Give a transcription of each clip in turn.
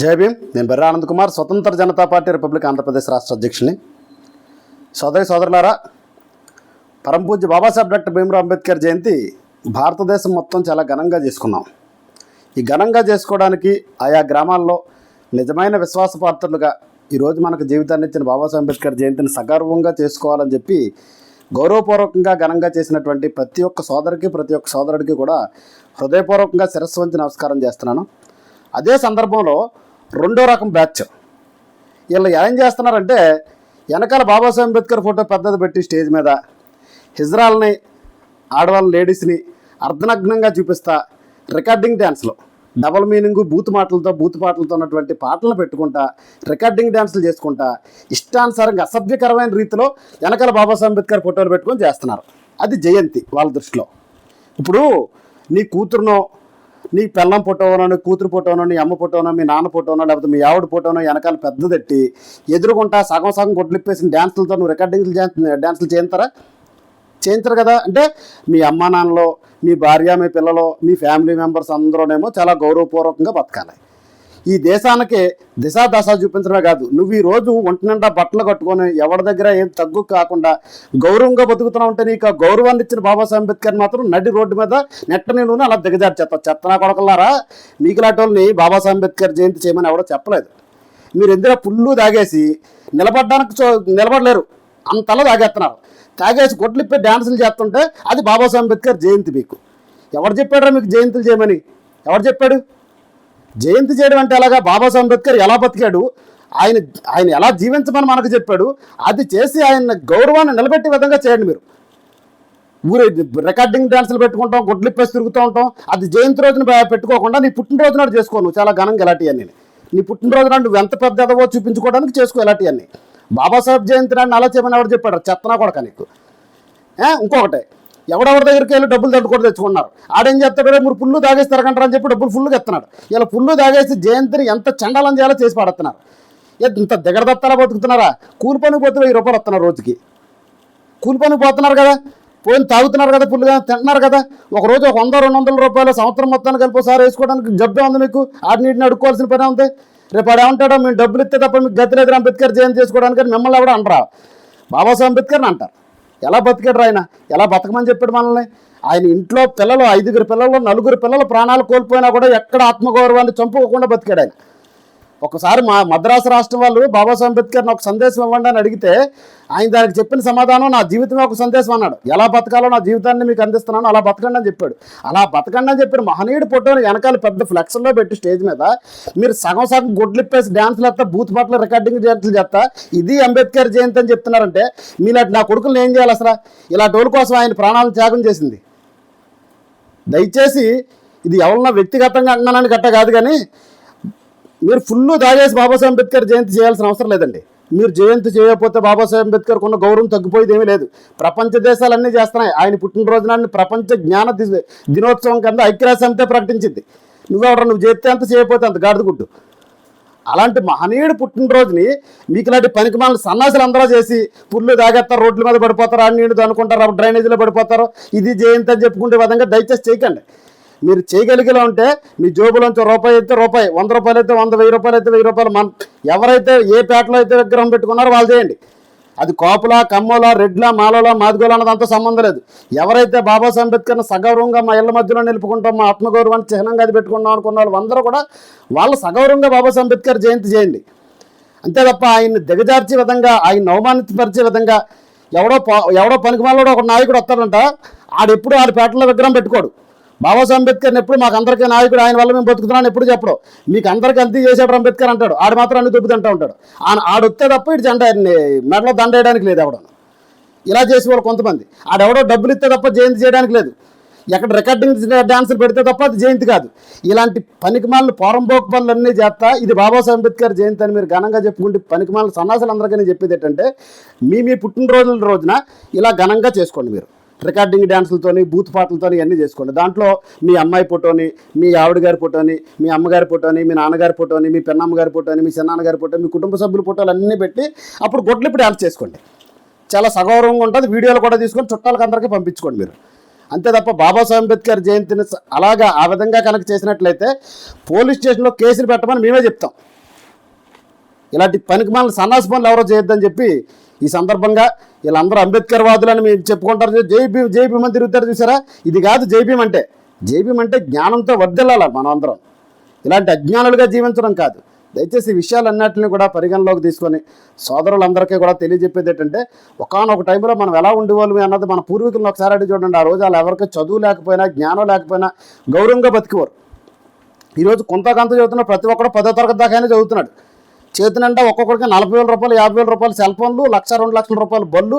జై భీమ్. నేను బెర్ర ఆనంద్ కుమార్ స్వతంత్ర జనతా పార్టీ రిపబ్లిక్ ఆంధ్రప్రదేశ్ రాష్ట్ర అధ్యక్షుని. సోదరి సోదరులారా పరంపూజ్య బాబాసాహెబ్ డాక్టర్ భీమరావు అంబేద్కర్ జయంతి భారతదేశం మొత్తం చాలా ఘనంగా చేసుకున్నాం. ఈ ఘనంగా చేసుకోవడానికి ఆయా గ్రామాల్లో నిజమైన విశ్వాసపాత్రులుగా ఈరోజు మనకు జీవితాన్ని ఇచ్చిన బాబాసాహెబ్ అంబేద్కర్ జయంతిని సగర్వంగా చేసుకోవాలని చెప్పి గౌరవపూర్వకంగా ఘనంగా చేసినటువంటి ప్రతి ఒక్క సోదరికి ప్రతి ఒక్క సోదరుడికి కూడా హృదయపూర్వకంగా శిరస్సు వంచి నమస్కారం చేస్తున్నాను. అదే సందర్భంలో రెండో రకం బ్యాచ్. వీళ్ళు ఏం చేస్తున్నారంటే వెనకాల బాబాసాహెబ్ అంబేద్కర్ ఫోటో పెద్దది పెట్టి స్టేజ్ మీద హిజ్రాల్ని ఆడవాళ్ళ లేడీస్ని అర్ధనగ్నంగా చూపిస్తా రికార్డింగ్ డ్యాన్స్లో. డబల్ మీనింగ్ బూత్ మాటలతో బూత్ పాటలతో ఉన్నటువంటి పాటలను పెట్టుకుంటా రికార్డింగ్ డ్యాన్సులు చేసుకుంటా ఇష్టానుసారంగా అసభ్యకరమైన రీతిలో వెనకాల బాబాసాహెబ్ అంబేద్కర్ ఫోటోలు పెట్టుకొని చేస్తున్నారు. అది జయంతి వాళ్ళ దృష్టిలో. ఇప్పుడు నీ కూతురునో నీ పెళ్ళం పుట్టవనో నీ కూతురు పుట్టవనో నీ అమ్మ పుట్టవనో మీ నాన్న పుట్టవనో లేకపోతే మీ ఆవిడ పుట్టవనో వెనకాల పెద్దదెట్టి ఎదురుకుంటా సగం సగం కొట్లిప్పేసిన డ్యాన్సులతో నువ్వు రికార్డింగ్లు డ్యాన్సులు చేయించారా? చేయించరు కదా. అంటే మీ అమ్మా నాన్నలో మీ భార్య మీ పిల్లలు మీ ఫ్యామిలీ మెంబర్స్ అందరూనేమో చాలా గౌరవపూర్వకంగా బతకాలి. ఈ దేశానికి దిశా దశ చూపించడమే కాదు. నువ్వు ఈ రోజు ఒంటి నిండా బట్టలు కట్టుకొని ఎవరి దగ్గర ఏం తగ్గు కాకుండా గౌరవంగా బతుకుతున్నావు అంటే నీకు గౌరవాన్ని ఇచ్చిన బాబాసాహెబ్ అంబేద్కర్ మాత్రం నడి రోడ్డు మీద నెట్ట నేను అలా దిగజారు చెత్త చెత్తనా కొడకలారా మీకు లాంటి వాళ్ళని బాబాసాహెబ్ అంబేద్కర్ జయంతి చేయమని ఎవరో చెప్పలేదు. మీరు ఎందులో పుల్లు తాగేసి నిలబడడానికి నిలబడలేరు. అంతలా తాగేస్తున్నారు. తాగేసి కొట్లిప్పి డ్యాన్సులు చేస్తుంటే అది బాబాసాహెబ్ అంబేద్కర్ జయంతి మీకు. ఎవరు చెప్పాడరా మీకు జయంతులు చేయమని? ఎవరు చెప్పాడు? జయంతి చేయడం అంటే ఎలాగా? బాబాసాహెబ్ అంబేద్కర్ ఎలా బతికాడు? ఆయన ఆయన ఎలా జీవించమని మనకు చెప్పాడు? అది చేసి ఆయన గౌరవాన్ని నిలబెట్టే విధంగా చేయండి మీరు. ఊరే రికార్డింగ్ డాన్సులు పెట్టుకుంటాం గుడ్లిప్పేసి తిరుగుతూ ఉంటాం. అది జయంతి రోజున పెట్టుకోకుండా నీ పుట్టినరోజు నాడు చేసుకోను చాలా ఘనంగా ఇలాంటివన్నీ నీ పుట్టినరోజు నాడు నువ్వు ఎంత పెద్ద ఎదవో చూపించుకోవడానికి చేసుకో ఇలాంటివన్నీ బాబాసాహెబ్ జయంతి నాడు అలా చేయమని ఎవరు చెప్పాడు? చెత్తనా కొడక నీకు. ఇంకొకటి. ఎవడెవరి దగ్గరికి వెళ్ళి డబ్బులు తట్టుకొని తెచ్చుకున్నారు? ఆడేం చేస్తాడు మీరు పుల్లు తాగేసి కంటారు అని చెప్పి డబ్బులు ఫుల్గా ఎత్తున్నాడు ఇలా పుల్లు తాగేసి జయంతిని ఎంత చండాలం చేయాలో చేసి పడుతున్నారు ఇంత దిగడదత్తాలా బతుకుతున్నారా? కూలి పనికి పోతే వెయ్యి రూపాయలు వస్తున్నారు రోజుకి. కూలి పనికి పోతున్నారు కదా? పోయిన తాగుతున్నారు కదా పుల్లుగా తింటున్నారు కదా? ఒక రోజు ఒక వంద రెండు వందల రూపాయలు సంవత్సరం మొత్తాన్ని కలిపి ఒకసారి వేసుకోవడానికి జబ్బే ఉంది మీకు ఆడి నీటిని అడుక్కోవాల్సిన పని ఉంది. రేపు ఆడు ఏమంటాడో? మేము డబ్బులు ఇస్తే తప్ప మీకు గతి లేదు అంబేద్కర్ జయంతి చేసుకోవడానికి మిమ్మల్ని ఎవడ అంటారా బాబాసాహెబ్ అంబేద్కర్ని అంటారు. ఎలా బతికాడు ఆయన? ఎలా బతకమని చెప్పాడు మనల్ని? ఆయన ఇంట్లో పిల్లలు ఐదుగురు పిల్లలు నలుగురు పిల్లలు ప్రాణాలు కోల్పోయినా కూడా ఎక్కడ ఆత్మగౌరవాన్ని చంపుకోకుండా బతికాడు ఆయన. ఒకసారి మా మద్రాసు రాష్ట్రం వాళ్ళు బాబాసాహెబ్ అంబేద్కర్ని ఒక సందేశం ఇవ్వండి అని అడిగితే ఆయన దానికి చెప్పిన సమాధానం నా జీవితమే ఒక సందేశం అన్నాడు. ఎలా బతకాలో నా జీవితాన్ని మీకు అందిస్తున్నాను అలా బతకండి అని చెప్పాడు. అలా బతకండి అని చెప్పిన మహనీయుడు ఫోటోని వెనకాల పెద్ద ఫ్లెక్స్లో పెట్టి స్టేజ్ మీద మీరు సగం సగం గుడ్లిప్పేసి డ్యాన్స్లు ఎత్తా బూత్ పాటలు రికార్డింగ్ డ్యాన్సులు చేస్తా ఇది అంబేద్కర్ జయంతి అని చెప్తున్నారంటే మీలాంటి నా కొడుకులు ఏం చేయాలి అసలు? ఇలాంటి వాళ్ళ కోసం ఆయన ప్రాణాలను త్యాగం చేసింది. దయచేసి ఇది ఎవరన్నా వ్యక్తిగతంగా అంటున్నానని గట్ట కాదు కానీ మీరు ఫుల్ దాగేసి బాబాసాహెబ్ అంబేద్కర్ జయంతి చేయాల్సిన అవసరం లేదండి. మీరు జయంతి చేయకపోతే బాబాసాహెబ్ అంబేద్కర్ ఉన్న గౌరవం తగ్గిపోయేది ఏమీ లేదు. ప్రపంచ దేశాలన్నీ చేస్తున్నాయి. ఆయన పుట్టినరోజు నాడు ప్రపంచ జ్ఞాన దినోత్సవం కింద ఐక్యరాజ్య సమితే ప్రకటించింది. నువ్వెవడ నువ్వు చేస్తే అంత చేయకపోతే అంత గాడిదగుడ్డు. అలాంటి మహనీయుడు పుట్టినరోజుని మీకు ఇలాంటి పనికి మన సన్నాసులు అందరూ చేసి పుల్లు తాగేస్తారు రోడ్ల మీద పడిపోతారు ఆ నీళ్ళు అనుకుంటారు డ్రైనేజీలో పడిపోతారు. ఇది జయంతి అని చెప్పుకుంటే విధంగా దయచేసి చేయకండి. మీరు చేయగలిగేలా ఉంటే మీ జోబులోంచి రూపాయి అయితే రూపాయి వంద రూపాయలు అయితే వంద వెయ్యి రూపాయలు అయితే వెయ్యి రూపాయలు మన ఎవరైతే ఏ పేటలో అయితే విగ్రహం పెట్టుకున్నారో వాళ్ళు చేయండి. అది కాపులా కమ్మోలా రెడ్లా మాలోలా మాదిగోలా అన్నదంతా సంబంధం లేదు. ఎవరైతే బాబాసాహెబ్ అంబేద్కర్ని సగౌరవంగా మా ఇళ్ళ మధ్యలో నిలుపుకుంటాం మా ఆత్మగౌరవాన్ని చిహ్నంగా అది పెట్టుకుంటాం అనుకున్న వాళ్ళు అందరూ కూడా వాళ్ళు సగౌరవంగా బాబాసాహెబ్ అంబేద్కర్ జయంతి చేయండి. అంతే తప్ప ఆయన్ని దిగజార్చే విధంగా ఆయన అవమానితపరిచే విధంగా ఎవడో ప- ఎవడో పనికి మాలోడు ఒక నాయకుడు వస్తాడంట ఆడెప్పుడు ఆడి పేటలో విగ్రహం పెట్టుకోడు. బాబాసాహెబ్ అంబేద్కర్ని ఎప్పుడు మాకు అందరికీ నాయకుడు ఆయన వల్ల మేము బతుకుతున్నాను ఎప్పుడు చెప్పడు. మీకు అందరికీ అంతే చేసాడు అంబేద్కర్ అంటాడు. ఆడు మాత్రం అన్ని దొబ్బుతుంటా ఉంటాడు. ఆ- ఆడొస్తే తప్ప ఇటు జెండా మెడలో దండ వేయడానికి లేదు ఎవడను ఇలా చేసే వాళ్ళు కొంతమంది. ఆడెవడో డబ్బులు ఇస్తే తప్ప జయంతి చేయడానికి లేదు. ఎక్కడ రికార్డింగ్ డాన్సులు పెడితే తప్ప అది జయంతి కాదు. ఇలాంటి పనికిమాలను పోరంబోకు పనులు అన్నీ చేస్తా. ఇది బాబాసాహెబ్ అంబేద్కర్ జయంతి అని మీరు ఘనంగా చెప్పుకుంటే పనికిమాలను సన్నాసులు అందరికీ చెప్పేది ఏంటంటే మీ మీ పుట్టినరోజుల రోజున ఇలా ఘనంగా చేసుకోండి మీరు. రికార్డింగ్ డ్యాన్సులతోని బూత్ పాటలతోని ఇవన్నీ చేసుకోండి. దాంట్లో మీ అమ్మాయి ఫోటోని మీ ఆవిడ గారి ఫోటోని మీ అమ్మగారి ఫోటోని మీ నాన్నగారి ఫోటోని మీ పెన్నమ్మ గారి ఫోటోని మీ చిన్నాన్నగారి ఫోటో మీ కుటుంబ సభ్యుల ఫోటోలు అన్నీ పెట్టి అప్పుడు గొడ్లిప్పి డ్యాన్స్ చేసుకోండి. చాలా సగౌరవంగా ఉంటుంది. వీడియోలు కూడా తీసుకొని చుట్టాలకు అందరికీ పంపించుకోండి మీరు. అంతే తప్ప బాబాసాహెబ్ అంబేద్కర్ జయంతిని అలాగా ఆ విధంగా కనుక చేసినట్లయితే పోలీస్ స్టేషన్లో కేసులు పెట్టమని మేమే చెప్తాం. ఇలాంటి పనికి మనల్ని సన్నాసి పనులు ఎవరో చేయొద్దని చెప్పి ఈ సందర్భంగా వీళ్ళందరూ అంబేద్కర్ వాదులని మీరు చెప్పుకుంటారు. జై భీమ్ జై భీమ్ అని తిరుగుతారు చూసారా? ఇది కాదు జై భీమ్ అంటే. జై భీమ్ అంటే జ్ఞానంతో వర్దిల్లాలి మనం అందరం ఇలాంటి అజ్ఞానులుగా జీవించడం కాదు. దయచేసి ఈ విషయాలన్నింటినీ కూడా పరిగణలోకి తీసుకొని సోదరులందరికీ కూడా తెలియజెప్పేది ఏంటంటే ఒకనొక టైంలో మనం ఎలా ఉండేవాళ్ళమి అన్నది మన పూర్వీకులను ఒకసారి అడిగి చూడండి. ఆ రోజు వాళ్ళు ఎవరికి చదువు లేకపోయినా జ్ఞానం లేకపోయినా గౌరవంగా బతికేవారు. ఈరోజు కొంత కొంత చదువుతున్న ప్రతి ఒక్కరు పదో తరగతి దాకానే చదువుతున్నాడు. చేతి నిండా ఒక్కొక్కడికి నలభై వేల రూపాయలు యాభై వేల రూపాయలు సెల్ ఫోన్లు లక్ష రెండు లక్షల రూపాయలు బళ్ళు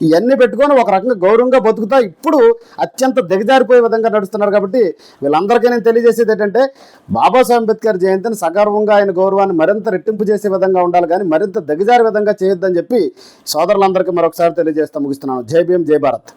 ఇవన్నీ పెట్టుకొని ఒక రకంగా గౌరవంగా బతుకుతా. ఇప్పుడు అత్యంత దిగజారిపోయే విధంగా నడుస్తున్నారు కాబట్టి వీళ్ళందరికీ నేను తెలియజేసేది ఏంటంటే బాబాసాహెబ్ అంబేద్కర్ జయంతిని సగర్వంగా ఆయన గౌరవాన్ని మరింత రెట్టింపు చేసే విధంగా ఉండాలి కానీ మరింత దిగజారి విధంగా చేయొద్దని చెప్పి సోదరులందరికీ మరొకసారి తెలియజేస్తా ముగిస్తున్నాను. జై భీం జై భారత్.